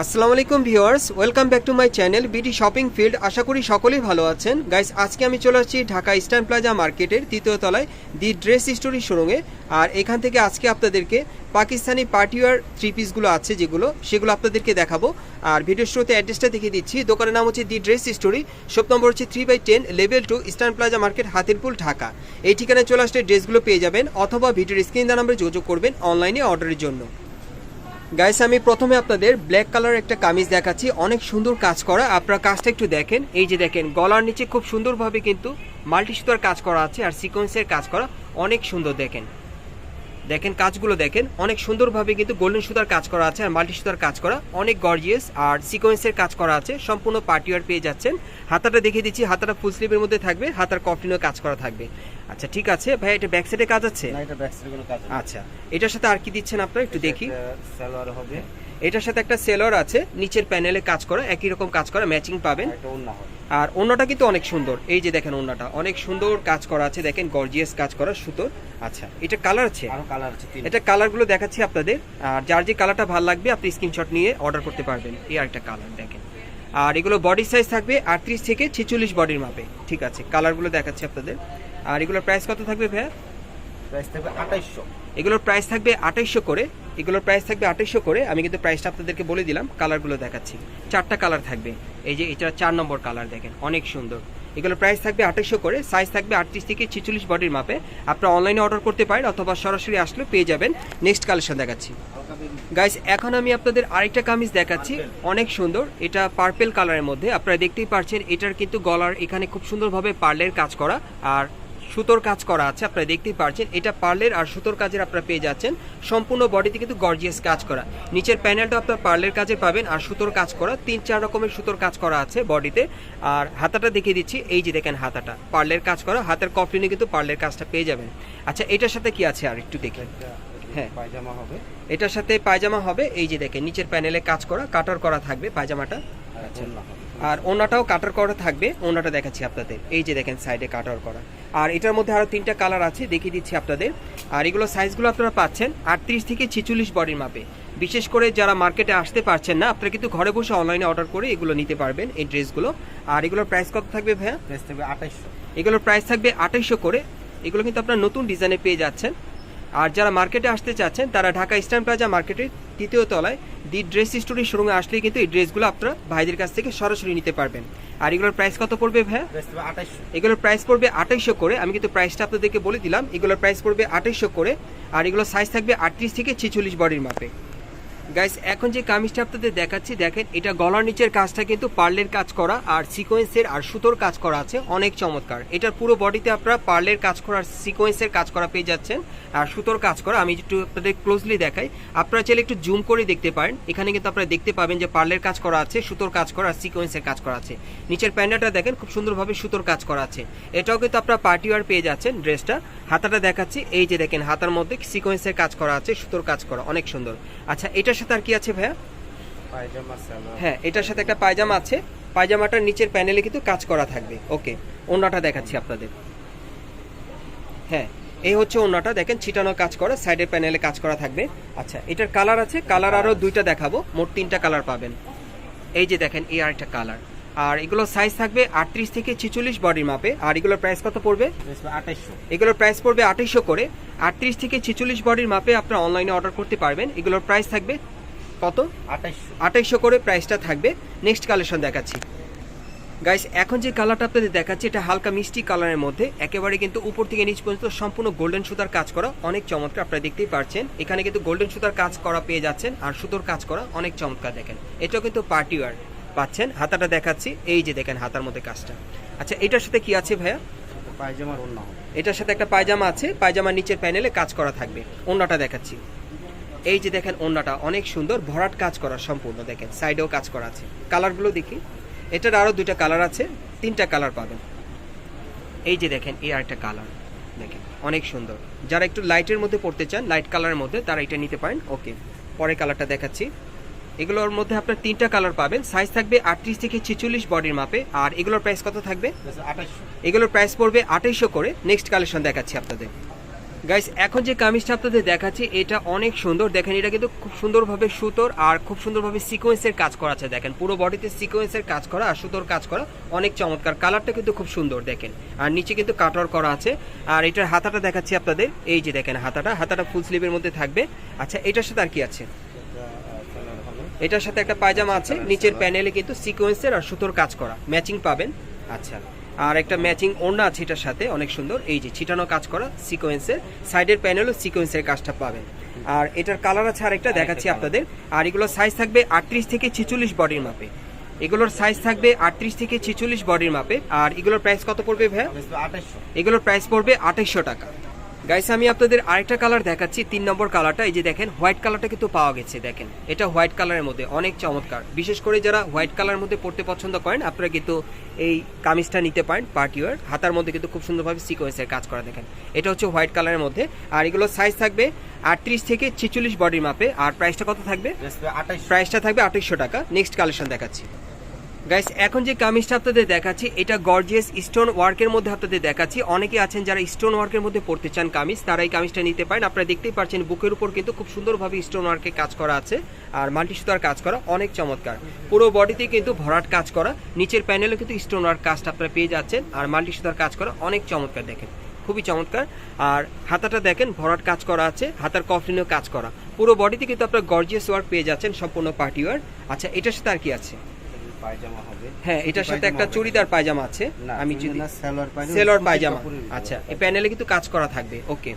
আসসালামু আলাইকুম viewers, welcome back to my channel BD shopping field. আশা করি সকলেই ভালো আছেন। গাইস, আজকে আমি চলে আসছি ঢাকা ইস্টার্ন প্লাজা মার্কেটের তৃতীয় তলায়, দি ড্রেস স্টোরি শোরুমে। আর এখান থেকে আজকে আপনাদেরকে পাকিস্তানি পার্টিওয়ার থ্রি পিসগুলো আছে যেগুলো, সেগুলো আপনাদেরকে দেখাবো। আর ভিডিও শুরুতে অ্যাড্রেসটা দেখিয়ে দিচ্ছি। দোকানের নাম হচ্ছে the Dress Story, shop number হচ্ছে three by ten, level two Eastern Plaza market, Hatirpool, Dhaka. এই ঠিকানায় চলে আসলে ড্রেসগুলো পেয়ে যাবেন, অথবা ভিডিওর স্ক্রিন নাম্বারে যোগাযোগ করবেন অনলাইনে অর্ডারের জন্য। গাইস আমি প্রথমে আপনাদের ব্ল্যাক কালার একটা কামিজ দেখাচ্ছি। অনেক সুন্দর কাজ করা। আপনারা কাজটা একটু দেখেন। এই যে দেখেন, গলার নিচে খুব সুন্দরভাবে কিন্তু মাল্টি সুতার কাজ করা আছে আর সিকোয়েন্সের কাজ করা। অনেক সুন্দর দেখেন। দেখেন কাজগুলো দেখেন। অনেক সুন্দরভাবে কিন্তু গোল্ডেন সুতার কাজ করা আছে আর মাল্টি সুতার কাজ করা। অনেক গর্জিয়াস আর সিকোয়েন্সের কাজ করা আছে। সম্পূর্ণ পার্টিওয়ার পেয়ে যাচ্ছেন। হাতাটা দেখিয়ে দিচ্ছি। হাতাটা ফুল স্লিভের মধ্যে থাকবে। হাতার কফলিনও কাজ করা থাকবে। আচ্ছা ঠিক আছে। ভাই এটা ব্যাক সাইডে কাজ আছে? না এটা ব্যাক সাইডে কোনো কাজ আচ্ছা এটার সাথে আর কি দিচ্ছেন আপনারা? একটু দেখি। সালোয়ার হবে। এটার সাথে একটা সেলর আছে নিচের প্যানেলে কাজ করা একই রকম কাজ করা ম্যাচিং পাবেন। আর অন্যটা কিন্তু অনেক সুন্দর। এই যে দেখেন অন্যটা অনেক সুন্দর কাজ করা আছে দেখেন গর্জিয়াস কাজ করা সুতোর আচ্ছা এটা কালার আছে? আরও কালার আছে এটা কালারগুলো দেখাচ্ছি আপনাদের। আর যার যে কালারটা ভালো লাগবে আপনি স্ক্রিনশট নিয়ে অর্ডার করতে পারবেন। এই আরেকটা কালার দেখেন। আর এগুলো বডি সাইজ থাকবে আটত্রিশ থেকে ছেচল্লিশ বডির মাপে। ঠিক আছে কালারগুলো দেখাচ্ছি আপনাদের। আর এগুলোর প্রাইস কত থাকবে ভাইয়া? প্রাইস থাকবে 2800 এগুলোর প্রাইস থাকবে আঠাইশশো করে। এগুলোর প্রাইস থাকবে আঠাইশশো করে। আমি কিন্তু প্রাইসটা আপনাদেরকে বলে দিলাম কালারগুলো দেখাচ্ছি। চারটা কালার থাকবে। এই যে এটা চার নম্বর কালার দেখেন, অনেক সুন্দর। এগুলোর প্রাইস থাকবে আঠাইশশো করে সাইজ থাকবে আটত্রিশ থেকে ছিচল্লিশ বডির মাপে। আপনারা অনলাইনে অর্ডার করতে পারেন অথবা সরাসরি আসলে পেয়ে যাবেন। নেক্সট কালেকশন দেখাচ্ছি। গাইস এখন আমি আপনাদের আরেকটা কামিজ দেখাচ্ছি। অনেক সুন্দর। এটা পার্পেল কালারের মধ্যে। আপনারা দেখতেই পারছেন, এটার কিন্তু গলার এখানে খুব সুন্দরভাবে পার্লের কাজ করা। আর সুতোর কাজ করা আছে আপনারা দেখতেই পাচ্ছেন এটা পার্লের আর সুতোর কাজের আপনারা পেয়ে যাচ্ছেন। সম্পূর্ণ বডিতে কিন্তু গর্জিয়াস কাজ করা। নিচের প্যানেলটা আপনার পার্লের কাজে পাবেন আর সুতোর কাজ করা। তিন চার রকমের সুতোর কাজ করা আছে বডিতে। আর হাতাটা দেখিয়ে দিচ্ছি। এই যে দেখেন হাতাটা। পার্লের কাজ করা। হাতের কফলিনে কিন্তু পার্লের কাজটা পেয়ে যাবেন। আচ্ছা এটার সাথে কি আছে আর একটু দেখেন হ্যাঁ। পায়জামা হবে। এটার সাথে পায়জামা হবে। এই যে দেখেন নিচের প্যানেলে কাজ করা। কাটার করা থাকবে পায়জামাটা। আচ্ছা। আর ওনাটাও কাটার করা থাকবে। ওনাটা দেখাচ্ছি আপনাদের। এই যে দেখেন সাইডে কাটার করা। আর এটার মধ্যে আরও তিনটা কালার আছে দেখিয়ে দিচ্ছি আপনাদের। আর এগুলো সাইজগুলো আপনারা পাচ্ছেন আটত্রিশ থেকে ছেচল্লিশ বডির মাপে বিশেষ করে যারা মার্কেটে আসতে পারছেন না আপনারা কিন্তু ঘরে বসে অনলাইনে অর্ডার করে এগুলো নিতে পারবেন এই ড্রেসগুলো আর এগুলোর প্রাইস কত থাকবে ভাইয়া? প্রাইস থাকবে 2800 এগুলোর প্রাইস থাকবে আঠাইশশো করে। এগুলো কিন্তু আপনার নতুন ডিজাইনে পেয়ে যাচ্ছেন। আর যারা মার্কেটে আসতে চাচ্ছেন তারা ঢাকা ইস্টার্ন প্লাজা মার্কেটের তৃতীয় তলায় দি ড্রেস স্টোরি শোরুমে আসলে কিন্তু এই ড্রেসগুলো আপনারা ভাইদের কাছ থেকে সরাসরি নিতে পারবেন। আর এগুলোর প্রাইস কত পড়বে 2800 এগুলোর প্রাইস পড়বে আঠাইশশো করে। আমি কিন্তু প্রাইসটা আপনাদেরকে বলে দিলাম। এগুলোর প্রাইস পড়বে আঠাইশশো করে। আর এগুলোর সাইজ থাকবে আটত্রিশ থেকে ছেচল্লিশ বডির মাপে। গাইস এখন যে কামিজটা আপনাদের দেখাচ্ছি, দেখেন, এটা গলার নিচের কাজটা কিন্তু পার্লের কাজ করা আর সিকোয়েন্সের আর সুতোর কাজ করা আছে। অনেক চমৎকার। এটার পুরো বডিতে আপনারা পার্লের কাজ করা সিকোয়েন্সের কাজ করা পেয়ে যাচ্ছেন আর সুতোর কাজ করা। আমি একটু আপনাদের ক্লোজলি দেখাই। আপনারা চাইলে একটু জুম করে দেখতে পারেন। এখানে কিন্তু আপনারা দেখতে পাবেন যে পার্লের কাজ করা আছে, সুতোর কাজ করা আর সিকোয়েন্সের কাজ করা আছে। নিচের প্যান্ডাটা দেখেন, খুব সুন্দরভাবে সুতোর কাজ করা আছে। এটাও কিন্তু আপনারা পার্টি ওয়ার পেয়ে যাচ্ছেন ড্রেসটা হাতাটা দেখাচ্ছি, এই যে দেখেন, হাতার মধ্যে সিকোয়েন্সের কাজ করা আছে, সুতোর কাজ করা, অনেক সুন্দর। আচ্ছা এটার সাথে আর কি আছে ভাইয়া? হ্যাঁ এটার সাথে একটা পায়জামা আছে। পায়জামাটার নিচের প্যানেলে কিন্তু কাজ করা থাকবে। ওকে ওনাটা দেখাচ্ছি আপনাদের। হ্যাঁ এই হচ্ছে ওনাটা দেখেন ছিটানো কাজ করা সাইডের প্যানেলে কাজ করা থাকবে। আচ্ছা এটার কালার আছে? কালার আরও দুইটা দেখাবো। মোট তিনটা কালার পাবেন। এই যে দেখেন এই আরেকটা কালার আর এগুলো সাইজ থাকবে আটত্রিশ থেকে ছেচল্লিশ বডির মাপে আর এগুলোর প্রাইস কত পড়বে? 2800 এগুলোর প্রাইস পড়বে আঠাইশশো করে। আটত্রিশ থেকে ছেচল্লিশ বডির মাপে আপনারা অনলাইনে অর্ডার করতে পারবেন। এগুলোর প্রাইস থাকবে কত? 2800 আঠাইশশো করে প্রাইসটা থাকবে। নেক্সট কালেকশন দেখাচ্ছি। গাইস এখন যে কালারটা আপনাদের দেখাচ্ছি, এটা হালকা মিষ্টি কালারের মধ্যে। একেবারে কিন্তু উপর থেকে নিচ পর্যন্ত সম্পূর্ণ গোল্ডেন সুতার কাজ করা অনেক চমৎকার আপনারা দেখতেই পারছেন। এখানে কিন্তু গোল্ডেন সুতার কাজ করা পেয়ে যাচ্ছেন। আর সুতোর কাজ করা অনেক চমৎকার দেখেন। এটাও কিন্তু পার্টি ওয়ার পাচ্ছেন হাতাটা দেখাচ্ছি। এই যে দেখেন হাতার মধ্যে কাজটা। আচ্ছা এটার সাথে কি আছে ভাইয়া? পায়জামার ওন্না এটার সাথে একটা পায়জামা আছে। পায়জামার নিচের প্যানেলে কাজ করা থাকবে। ওন্নাটা দেখাচ্ছি। এই যে দেখেন ওন্নাটা অনেক সুন্দর। ভরাট কাজ করা সম্পূর্ণ দেখেন। সাইডেও কাজ করা আছে। কালারগুলো দেখি। এটার আরও দুইটা কালার আছে। তিনটা কালার পাবেন। এই যে দেখেন এই আরেকটা কালার। দেখেন অনেক সুন্দর। যারা একটু লাইটের মধ্যে পড়তে চান লাইট কালারের মধ্যে তারা এটা নিতে পারেন। ওকে পরে কালারটা দেখাচ্ছি। এগুলোর মধ্যে আপনার তিনটা কালার পাবেন। সাইজ থাকবে আটত্রিশ থেকে ছেচল্লিশ বডির মাপে। আর এগুলোর প্রাইস কত থাকবে? প্রাইস 2800 এগুলোর প্রাইস পড়বে আঠাইশশো করে। নেক্সট কালেকশন দেখাচ্ছি আপনাদের। গাইস এখন যে কামিজটা আপনাদের দেখাচ্ছি, এটা অনেক সুন্দর। দেখেন, এটা কিন্তু খুব সুন্দরভাবে সুতোর আর খুব সুন্দরভাবে সিকোয়েন্সের কাজ করা আছে। দেখেন, পুরো বডিতে সিকোয়েন্সের কাজ করা আর সুতোর কাজ করা অনেক চমৎকার। কালারটা কিন্তু খুব সুন্দর, দেখেন। আর নিচে কিন্তু কাটর করা আছে। আর এটার হাতাটা দেখাচ্ছি আপনাদের। এই যে দেখেন হাতাটা হাতাটা ফুল স্লিভের মধ্যে থাকবে। আচ্ছা এটার সাথে আর কি আছে? এটার সাথে একটা পায়জামা আছে নিচের প্যানেলে কিন্তু সিকোয়েন্সের আর সুতোর কাজ করা। ম্যাচিং পাবেন। আচ্ছা। আর একটা ম্যাচিং ওড়না আছে এটার সাথে অনেক সুন্দর। এই যে ছিটানো কাজ করা সিকোয়েন্সের সাইডের প্যানেলও সিকোয়েন্সের কাজটা পাবেন। আর এটার কালার আছে আরেকটা দেখাচ্ছি আপনাদের। আর এগুলোর সাইজ থাকবে আটত্রিশ থেকে ছেচল্লিশ বডির মাপে। এগুলোর সাইজ থাকবে আটত্রিশ থেকে ছেচল্লিশ বডির মাপে। আর এগুলোর প্রাইস কত পড়বে ভাইয়া? এগুলোর প্রাইস পড়বে আঠাইশশো টাকা। গাইস আমি আপনাদের আরেকটা কালার দেখাচ্ছি। তিন নম্বর কালারটা এই যে দেখেন হোয়াইট কালারটা কিন্তু পাওয়া গেছে দেখেন। এটা হোয়াইট কালারের মধ্যে অনেক চমৎকার। বিশেষ করে যারা হোয়াইট কালারের মধ্যে পড়তে পছন্দ করেন আপনারা কিন্তু এই কামিজটা নিতে পারেন পার্টি ওয়ার হাতার মধ্যে কিন্তু খুব সুন্দরভাবে সিকোয়েন্সের কাজ করা দেখেন। এটা হচ্ছে হোয়াইট কালারের মধ্যে। আর এগুলোর সাইজ থাকবে আটত্রিশ থেকে ছেচল্লিশ বডির মাপে। আর প্রাইসটা কত থাকবে? প্রাইসটা থাকবে আঠাইশশো টাকা। নেক্সট কালেকশন দেখাচ্ছি। গাইস এখন যে কামিজটা আপনাদের দেখাচ্ছি, এটা গর্জিয়াস স্টোন ওয়ার্কের মধ্যে আপনাদের দেখাচ্ছি। অনেকে আছেন যারা স্টোন ওয়ার্কের মধ্যে পড়তে চান কামিজ তারা এই কামিজটা নিতে পারেন। আপনারা দেখতেই পাচ্ছেন বুকের উপর কিন্তু খুব সুন্দরভাবে স্টোন ওয়ার্কে কাজ করা আছে আর মাল্টি সুতার কাজ করা, অনেক চমৎকার। পুরো বডিতে কিন্তু ভরাট কাজ করা, নিচের প্যানেলে কিন্তু স্টোন ওয়ার্ক কাজটা আপনারা পেয়ে যাচ্ছেন আর মাল্টি সুতার কাজ করা অনেক চমৎকার দেখেন, খুবই চমৎকার। আর হাতাটা দেখেন, ভরাট কাজ করা আছে, হাতার কফলিনও কাজ করা। পুরো বডিতে কিন্তু আপনারা গর্জিয়াস ওয়ার্ক পেয়ে যাচ্ছেন, সম্পূর্ণ পার্টি ওয়ার আচ্ছা এটার সাথে আর কি আছে? পায়জামা হবে। হ্যাঁ এটার সাথে একটা চুড়িদার পায়জামা আছে। আমি যদি সেলর পায়জামা আচ্ছা এই প্যানেলে কিন্তু কাজ করা থাকবে। ওকে।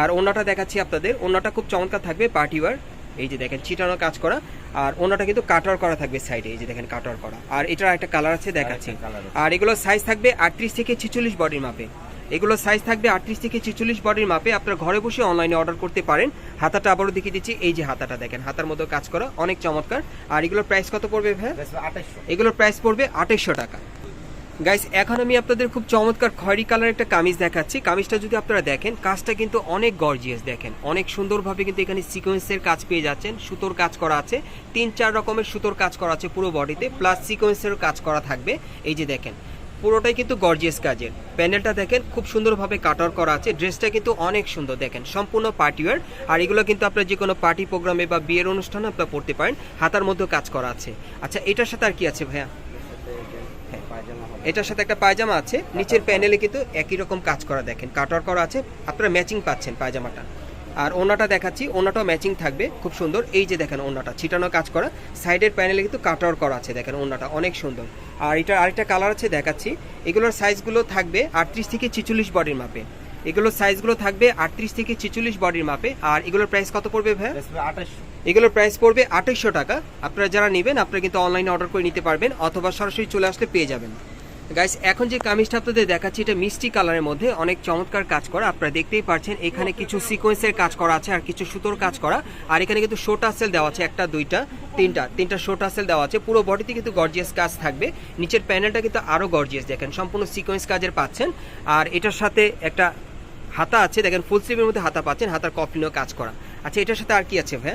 আর ওনাটা দেখাচ্ছি আপনাদের। ওনাটা খুব চমৎকার থাকবে পার্টিওয়ার এই যে দেখেন চিটানো কাজ করা। আর ওনাটা কিন্তু কাটার করা থাকবে সাইডে এই যে দেখেন কাটার করা। আর এটার একটা কালার আছে দেখাচ্ছি। আর এগুলোর সাইজ থাকবে আটত্রিশ থেকে ছেচল্লিশ বডির মাপে। এগুলো সাইজ থাকবে আটত্রিশ থেকে ছেচল্লিশ বডির মাপে। আপনার ঘরে বসে অনলাইনে অর্ডার করতে পারেন। হাতাটা আবারও দেখিয়ে দিচ্ছি। এই যে হাতাটা দেখেন হাতার মতো কাজ করা অনেক চমৎকার। আর এগুলোর প্রাইস কত পড়বে ভাই এগুলোর প্রাইস পড়বে আঠাইশশো টাকা। গাইস এখন আমি আপনাদের খুব চমৎকার খয়েরি কালার একটা কামিজ দেখাচ্ছি। কামিজটা যদি আপনারা দেখেন কাজটা কিন্তু অনেক গর্জিয়াস দেখেন। অনেক সুন্দরভাবে কিন্তু এখানে সিকোয়েন্সের কাজ পেয়ে যাচ্ছেন। সুতোর কাজ করা আছে। তিন চার রকমের সুতোর কাজ করা আছে পুরো বডিতে প্লাস সিকোয়েন্সেরও কাজ করা থাকবে। এই যে দেখেন পুরোটাই কিন্তু গর্জিয়াস কাজের। প্যানেলটা দেখেন, খুব সুন্দরভাবে কাটার করা আছে। ড্রেসটা কিন্তু অনেক সুন্দর, দেখেন, সম্পূর্ণ পার্টিওয়ার আর এগুলো কিন্তু আপনার যে কোনো পার্টি প্রোগ্রামে বা বিয়ের অনুষ্ঠানে আপনারা পড়তে পারেন, হাতার মধ্যেও কাজ করা আছে। আচ্ছা এটার সাথে আর কি আছে ভাইয়া? এটার সাথে একটা পায়জামা আছে। নিচের প্যানেলে কিন্তু একই রকম কাজ করা, দেখেন কাটার করা আছে। আপনারা ম্যাচিং পাচ্ছেন পায়জামাটা। আর ওনাটা দেখাচ্ছি ওনাটাও ম্যাচিং থাকবে খুব সুন্দর। এই যে দেখেন ওনাটা ছিটানো কাজ করা। সাইডের প্যানেলে কিন্তু কাটার করা আছে দেখেন ওনাটা অনেক সুন্দর। আর এটার আরেকটা কালার আছে দেখাচ্ছি। এগুলোর সাইজগুলো থাকবে আটত্রিশ থেকে ছিচল্লিশ বডির মাপে। এগুলোর সাইজগুলো থাকবে আটত্রিশ থেকে ছিচল্লিশ বডির মাপে। আর এগুলোর প্রাইস কত পড়বে ভাই এগুলোর প্রাইস পড়বে আঠাইশশো টাকা। আপনারা যারা নেবেন আপনারা কিন্তু অনলাইনে অর্ডার করে নিতে পারবেন অথবা সরাসরি চলে আসলে পেয়ে যাবেন। গাইস এখন যে কামিজটা আপনাদের দেখাচ্ছি, এটা মিষ্টি কালারের মধ্যে অনেক চমৎকার কাজ করা। আপনারা দেখতেই পাচ্ছেন এখানে কিছু সিকোয়েন্সের কাজ করা আছে আর কিছু সুতোর কাজ করা। আর এখানে কিন্তু শো টাসেল দেওয়া আছে, একটা, দুইটা, তিনটা তিনটা শো টাসেল দেওয়া আছে। পুরো বডিতে কিন্তু গর্জিয়াস কাজ থাকবে। নিচের প্যানেলটা কিন্তু আরও গর্জিয়াস দেখেন, সম্পূর্ণ সিকোয়েন্স কাজের পাচ্ছেন। আর এটার সাথে একটা হাতা আছে, দেখেন ফুল স্লিভের মধ্যে হাতা পাচ্ছেন, হাতার কফলিনও কাজ করা। আচ্ছা এটার সাথে আর কি আছে ভাই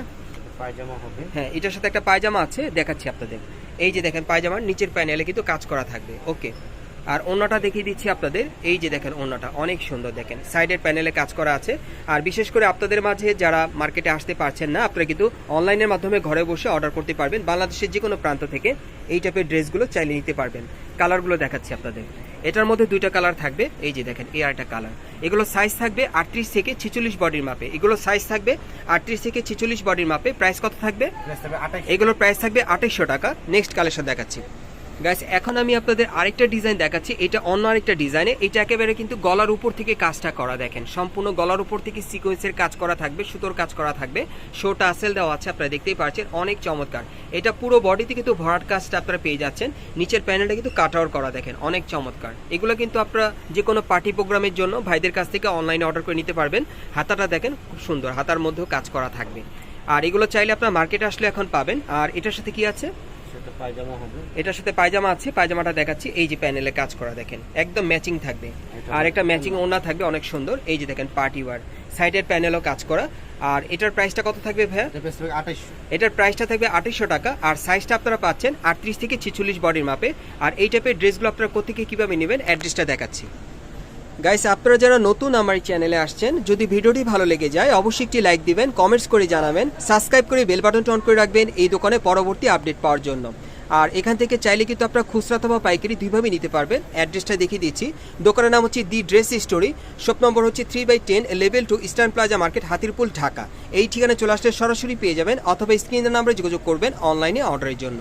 পায়জামা হ্যাঁ এটার সাথে একটা পায়জামা আছে, দেখাচ্ছি আপনাদের। এই যে দেখেন, পায়জামার নিচের প্যানেলে কিন্তু কাজ করা থাকবে, ওকে? আর অন্যটা দেখিয়ে দিচ্ছি আপনাদের, এই যে দেখেন অন্যটা অনেক সুন্দর দেখেন। সাইডের প্যানেলে কাজ করা আছে, আর বিশেষ করে আপনাদের মাঝে যারা মার্কেটে আসতে পারছেন না, আপনারা কিন্তু অনলাইনের মাধ্যমে ঘরে বসে অর্ডার করতে পারবেন। বাংলাদেশের যে কোনো প্রান্ত থেকে এই টাইপের ড্রেসগুলো চাইলে নিতে পারবেন। কালারগুলো দেখাচ্ছি আপনাদের। এটার মধ্যে দুইটা কালার থাকবে। এই যে দেখেন এই আরেকটা কালার এগুলো সাইজ থাকবে আটত্রিশ থেকে ছিচল্লিশ বডির মাপে। এগুলো সাইজ থাকবে আটত্রিশ থেকে ছিচল্লিশ বডির মাপে। প্রাইস কত থাকবে? এগুলোর প্রাইস থাকবে আঠাইশশো টাকা। নেক্সট কালেকশন দেখাচ্ছি। গাইস এখন আমি আপনাদের আরেকটা ডিজাইন দেখাচ্ছি। এটা অন্য আরেকটা ডিজাইনে এটা একেবারে কিন্তু গলার উপর থেকে কাজটা করা, দেখেন। সম্পূর্ণ গলার উপর থেকে সিকোয়েন্সের কাজ করা থাকবে, সুতোর কাজ করা থাকবে। শোটা আসেল দেওয়া আছে, আপনারা দেখতেই পাচ্ছেন। অনেক চমৎকার। এটা পুরো বডিতে কিন্তু ভরাট কাজটা আপনারা পেয়ে যাচ্ছেন। নিচের প্যানেলটা কিন্তু কাটাওয়ার করা, দেখেন। অনেক চমৎকার। এগুলো কিন্তু আপনারা যে কোনো পার্টি প্রোগ্রামের জন্য ভাইদের কাছ থেকে অনলাইনে অর্ডার করে নিতে পারবেন। হাতাটা, দেখেন, খুব সুন্দর। হাতার মধ্যেও কাজ করা থাকবে। আর এগুলো চাইলে আপনার মার্কেটে আসলে এখন পাবেন। আর এটার সাথে কি আছে? সেটা পায়জামা হবে। এটার সাথে পায়জামা আছে পায়জামাটা দেখাচ্ছি। এই যে প্যানেলে কাজ করা দেখেন একদম ম্যাচিং থাকবে। আর একটা ম্যাচিং ওনা থাকবে অনেক সুন্দর। এই যে দেখেন পার্টি ওয়ার। সাইডের প্যানেলও কাজ করা। আর এটার প্রাইসটা কত থাকবে ভাইয়া? এটার প্রাইসটা থাকবে আঠাইশশো। টাকা। আর সাইজটা আপনারা পাচ্ছেন আটত্রিশ থেকে ছিচল্লিশ বডির মাপে। আর এই টাইপের ড্রেসগুলো আপনারা কোথেকে কীভাবে নেবেন অ্যাড্রেসটা দেখাচ্ছি। গাইস আপনারা যারা নতুন আমার চ্যানেলে আসছেন, যদি ভিডিওটি ভালো লেগে যায়, অবশ্যই একটি লাইক দিবেন কমেন্টস করে জানাবেন সাবস্ক্রাইব করে বেল বাটনটি অন করে রাখবেন এই দোকানে পরবর্তী আপডেট পাওয়ার জন্য। আর এখান থেকে চাইলে কিন্তু আপনারা খুচরা অথবা পাইকারি দুইভাবে নিতে পারবেন। অ্যাড্রেসটা দেখিয়ে দিচ্ছি। দোকানের নাম হচ্ছে the Dress Story shop number হচ্ছে three by ten level two Eastern Plaza market Hatirpool, Dhaka. এই ঠিকানায় চলে আসলে সরাসরি পেয়ে যাবেন, অথবা স্ক্রিনের নাম্বারে যোগাযোগ করবেন অনলাইনে অর্ডারের জন্য।